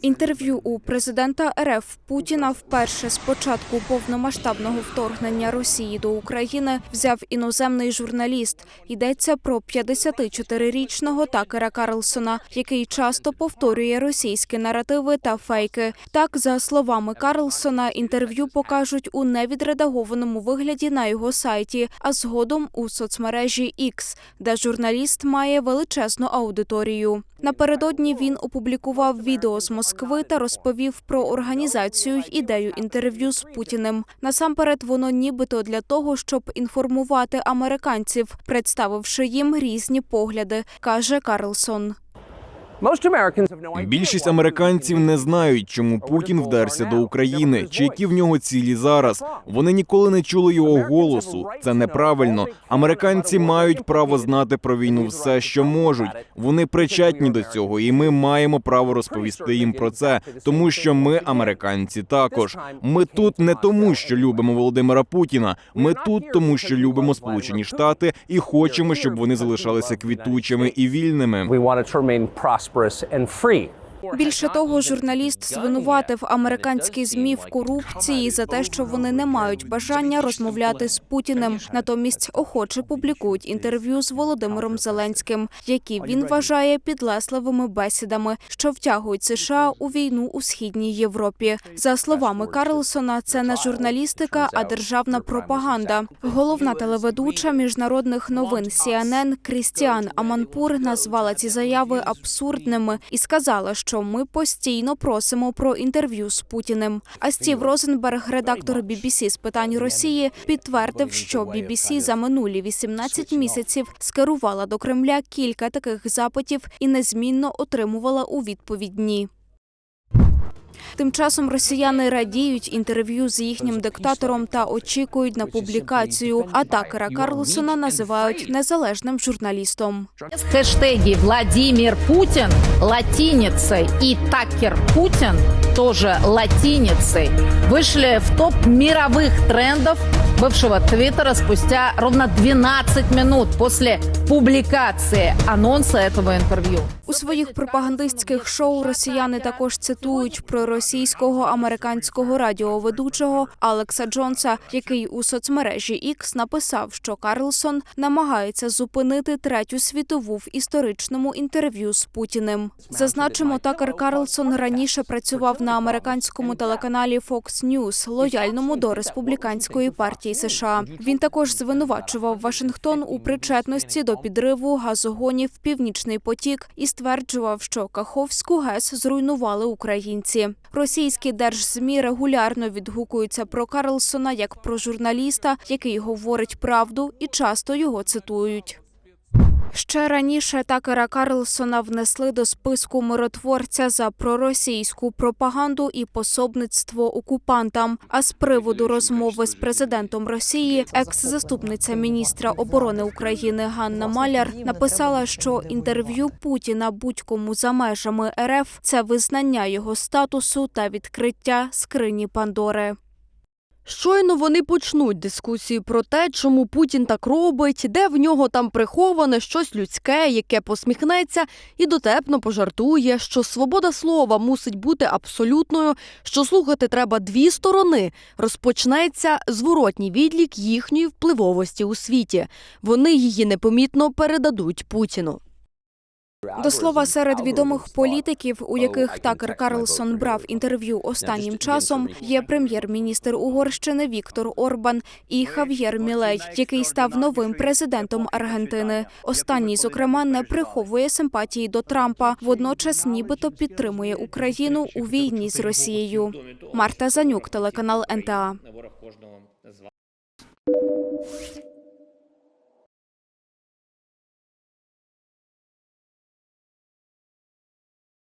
Інтерв'ю у президента РФ Путіна вперше з початку повномасштабного вторгнення Росії до України взяв іноземний журналіст. Йдеться про 54-річного Такера Карлсона, який часто повторює російські наративи та фейки. Так, за словами Карлсона, інтерв'ю покажуть у невідредагованому вигляді на його сайті, а згодом у соцмережі X, де журналіст має величезну аудиторію. Напередодні він опублікував відео з Москви та розповів про організацію й ідею інтерв'ю з Путіним. Насамперед, воно нібито для того, щоб інформувати американців, представивши їм різні погляди, каже Карлсон. Більшість американців не знають, чому Путін вдерся до України, чи які в нього цілі зараз. Вони ніколи не чули його голосу. Це неправильно. Американці мають право знати про війну все, що можуть. Вони причетні до цього, і ми маємо право розповісти їм про це, тому що ми, американці, також. Ми тут не тому, що любимо Володимира Путіна. Ми тут тому, що любимо Сполучені Штати і хочемо, щоб вони залишалися квітучими і вільними. prosperous and free. Більше того, журналіст звинуватив американські змі в корупції за те, що вони не мають бажання розмовляти з Путіним. Натомість охоче публікують інтерв'ю з Володимиром Зеленським, які він вважає підлесливими бесідами, що втягують США у війну у східній Європі. За словами Карлсона, це не журналістика, а державна пропаганда. Головна телеведуча міжнародних новин CNN Крістіан Аманпур назвала ці заяви абсурдними і сказала, що ми постійно просимо про інтерв'ю з Путіним. А Стів Розенберг, редактор BBC з питань Росії, підтвердив, що BBC за минулі 18 місяців скерувала до Кремля кілька таких запитів і незмінно отримувала у відповідь ні. Тим часом росіяни радіють інтерв'ю з їхнім диктатором та очікують на публікацію. А Такера Карлсона називають незалежним журналістом. Хэштеги Владимир Путин латиницей и Такер Путин тоже латиницей вышли в топ мировых трендов бывшего Твиттера спустя ровно 12 минут после публикации анонса этого интервью. У своїх пропагандистських шоу росіяни також цитують про російського американського радіоведучого Алекса Джонса, який у соцмережі X написав, що Карлсон намагається зупинити третю світову в історичному інтерв'ю з Путіним. Зазначимо, Такер Карлсон раніше працював на американському телеканалі Fox News, лояльному до республіканської партії США. Він також звинувачував Вашингтон у причетності до підриву газогонів Північний потік і стверджував, що Каховську ГЕС зруйнували українці. Російські держзмі регулярно відгукуються про Карлсона як про журналіста, який говорить правду і часто його цитують. Ще раніше Такера Карлсона внесли до списку миротворця за проросійську пропаганду і пособництво окупантам. А з приводу розмови з президентом Росії, екс-заступниця міністра оборони України Ганна Маляр написала, що інтерв'ю Путіна будь-кому за межами РФ це визнання його статусу та відкриття скрині Пандори. Щойно вони почнуть дискусію про те, чому Путін так робить, де в нього там приховане щось людське, яке посміхнеться і дотепно пожартує, що свобода слова мусить бути абсолютною, що слухати треба дві сторони. Розпочнеться зворотній відлік їхньої впливовості у світі. Вони її непомітно передадуть Путіну. До слова, серед відомих політиків, у яких Такер Карлсон брав інтерв'ю останнім часом, є прем'єр-міністр Угорщини Віктор Орбан і Хав'єр Мілей, який став новим президентом Аргентини. Останній, зокрема, не приховує симпатії до Трампа, водночас, нібито підтримує Україну у війні з Росією. Марта Занюк, телеканал НТА.